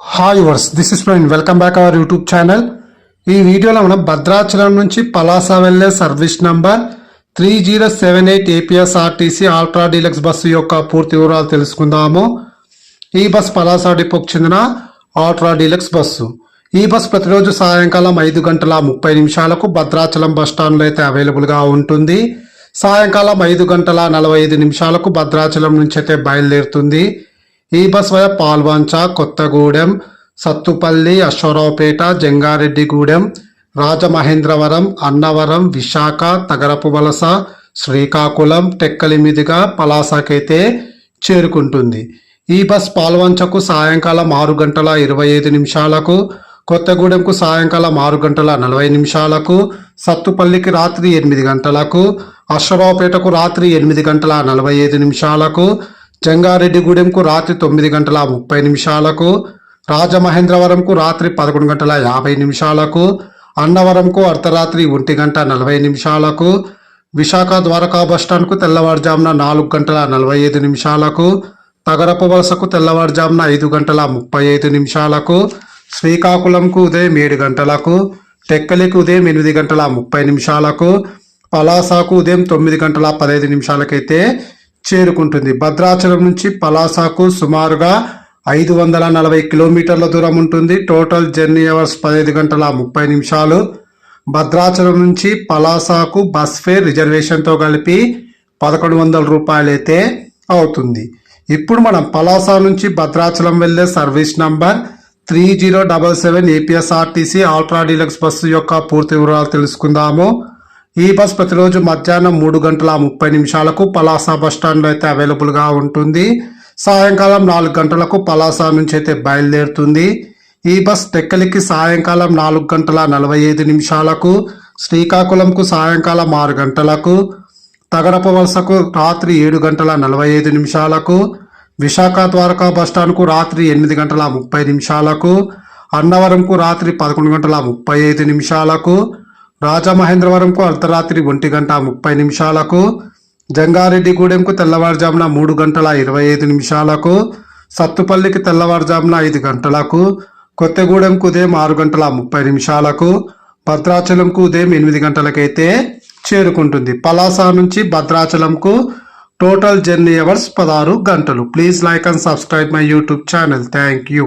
Hi viewers this is Praveen welcome back our YouTube channel ఈ వీడియోలో మనం భద్రాచలం నుంచి పలాస వెళ్ళే service number three zero seven eight APSRTC ultra deluxe bus యొక్క పూర్తి వివరాలు తెలుసుకుందాము. ఈ బస్ పలాస డిపోకు చెందిన ఆల్ట్రా డీలక్స్ బస్సు ఈ బస్ ప్రతిరోజు సాయంకాలం ఐదు గంటల ముప్పై నిమిషాలకు భద్రాచలం బస్ స్టాండ్లో అయితే అవైలబుల్గా ఉంటుంది. సాయంకాలం ఐదు గంటల నలభై ఐదు నిమిషాలకు భద్రాచలం నుంచి అయితే బయలుదేరుతుంది. ఈ బస్ వయ పాల్వంచ కొత్తగూడెం సత్తుపల్లి అశ్వరావుపేట జంగారెడ్డిగూడెం రాజమహేంద్రవరం అన్నవరం విశాఖ తగరపు వలస శ్రీకాకుళం టెక్కలి మీదుగా పలాసకైతే చేరుకుంటుంది. ఈ బస్ పాల్వంచకు సాయంకాలం ఆరు గంటల ఇరవై ఐదు నిమిషాలకు కొత్తగూడెంకు సాయంకాలం ఆరు గంటల నలభై నిమిషాలకు సత్తుపల్లికి రాత్రి ఎనిమిది గంటలకు అశ్వరావుపేటకు రాత్రి ఎనిమిది గంటల నలభై ఐదు నిమిషాలకు జంగారెడ్డిగూడెంకు రాత్రి తొమ్మిది గంటల ముప్పై నిమిషాలకు రాజమహేంద్రవరంకు రాత్రి పదకొండు గంటల యాభై నిమిషాలకు అన్నవరంకు అర్ధరాత్రి ఒంటి గంట నలభై నిమిషాలకు విశాఖ ద్వారకా బస్టాండ్కు తెల్లవారుజామున నాలుగు గంటల నలభై ఐదు నిమిషాలకు తగరపు వలసకు తెల్లవారుజామున ఐదు గంటల ముప్పై ఐదు నిమిషాలకు శ్రీకాకుళంకు ఉదయం ఏడు గంటలకు టెక్కలికి ఉదయం ఎనిమిది గంటల ముప్పై నిమిషాలకు పలాసాకు ఉదయం తొమ్మిది గంటల పదహైదు నిమిషాలకైతే చేరుకుంటుంది. భద్రాచలం నుంచి పలాసాకు సుమారుగా ఐదు వందల నలభై కిలోమీటర్ల దూరం ఉంటుంది. టోటల్ జర్నీ అవర్స్ పదహైదు గంటల ముప్పై నిమిషాలు. భద్రాచలం నుంచి పలాసాకు బస్ ఫేర్ రిజర్వేషన్తో కలిపి పదకొండు వందల రూపాయలు అయితే అవుతుంది. ఇప్పుడు మనం పలాస నుంచి భద్రాచలం వెళ్ళే service number three zero double seven APSRTC ultra deluxe bus యొక్క పూర్తి వివరాలు తెలుసుకుందాము. ఈ బస్ ప్రతిరోజు మధ్యాహ్నం మూడు గంటల ముప్పై నిమిషాలకు పలాస బస్టాండ్లో అయితే అవైలబుల్గా ఉంటుంది. సాయంకాలం నాలుగు గంటలకు పలాస నుంచి అయితే బయలుదేరుతుంది. ఈ బస్ టెక్కలికి సాయంకాలం నాలుగు గంటల నలభై ఐదు నిమిషాలకు శ్రీకాకుళంకు సాయంకాలం ఆరు గంటలకు తగరప వలసకు రాత్రి ఏడు గంటల నలభై ఐదు నిమిషాలకు విశాఖ ద్వారకా బస్టాండ్కు రాత్రి ఎనిమిది గంటల ముప్పై నిమిషాలకు అన్నవరంకు రాత్రి పదకొండు గంటల ముప్పై ఐదు నిమిషాలకు రాజమహేంద్రవరంకు అర్ధరాత్రి ఒంటి గంట ముప్పై నిమిషాలకు జంగారెడ్డిగూడెంకు తెల్లవారుజామున మూడు గంటల ఇరవై ఐదు నిమిషాలకు సత్తుపల్లికి తెల్లవారుజామున ఐదు గంటలకు కొత్తగూడెంకు ఉదయం ఆరు గంటల ముప్పై నిమిషాలకు భద్రాచలంకు ఉదయం ఎనిమిది గంటలకైతే చేరుకుంటుంది. పలాస నుంచి భద్రాచలంకు టోటల్ జర్నీ అవర్స్ పదహారు గంటలు. Please like and subscribe my YouTube channel. Thank you.